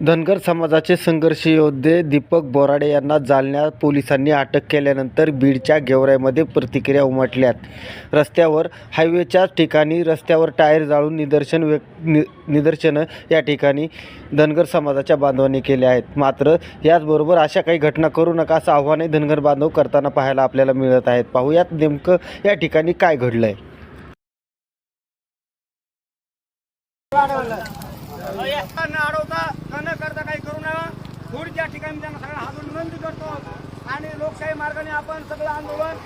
धनगर समाजाचे संघर्ष योद्धे दीपक बोराडे यांना जालन्या पोलिसांनी अटक केल्यानंतर बीडच्या गेवराईमध्ये प्रतिक्रिया उमटल्यात रस्त्यावर हायवेच्या ठिकाणी रस्त्यावर टायर जाळून निदर्शन व्यक् नि निदर्शनं या ठिकाणी धनगर समाजाच्या बांधवांनी केले आहेत मात्र याचबरोबर अशा काही घटना करू नका असं आव्हानही धनगर बांधव करताना पाहायला आपल्याला मिळत आहेत पाहूयात नेमकं या ठिकाणी काय घडलं आहे अडवता न करता काही करू नका पुढच्या ठिकाणी त्यांना सगळ्यांना हातून विनंती करतो आणि लोकशाही मार्गाने आपण सगळं आंदोलन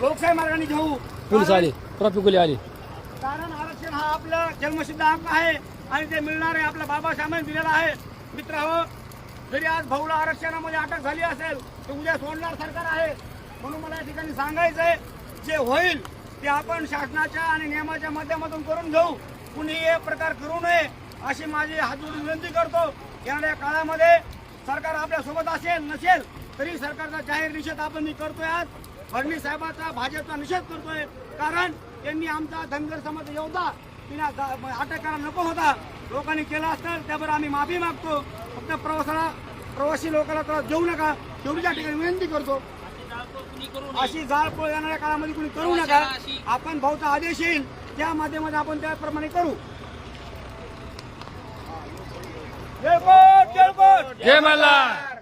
लोकशाही मार्गाने घेऊ. पोलीस आले ट्रॉफिक आले. कारण आरक्षण हा आपला जन्मसिद्ध हक्क आहे आणि ते मिळणार आहे आपल्या बाबासाहेबांनी दिलेला आहे. मित्र हो जरी आज भाऊला आरक्षणामध्ये अटक झाली असेल तर उद्या सोडणार सरकार आहे. म्हणून मला या ठिकाणी सांगायचं आहे जे होईल ते आपण शासनाच्या आणि नियमाच्या माध्यमातून करून घेऊ. कुणी हे प्रकार करू नये अशी माझी हात जोडून विनंती करतो. येणाऱ्या काळामध्ये सरकार आपल्यासोबत असेल नसेल तरी सरकारचा जाहीर निषेध आपण मी करतोय आज. फडणवीस साहेबाचा भाजपचा निषेध करतोय. कारण त्यांनी आमचा धनगर समाज योद्धा तिला अटक करायला नको होता. लोकांनी केला असतं त्यावर आम्ही माफी मागतो. फक्त प्रवासाला प्रवासी लोकांना त्रास देऊ नका. तेवढी ठिकाणी विनंती करतो. अशी जाळपोळ येणाऱ्या काळामध्ये कुणी करू नका. आपण भाऊचा आदेश येईल. त्या माध्यमात आपण त्याप्रमाणे करू. जय जय मल्हार.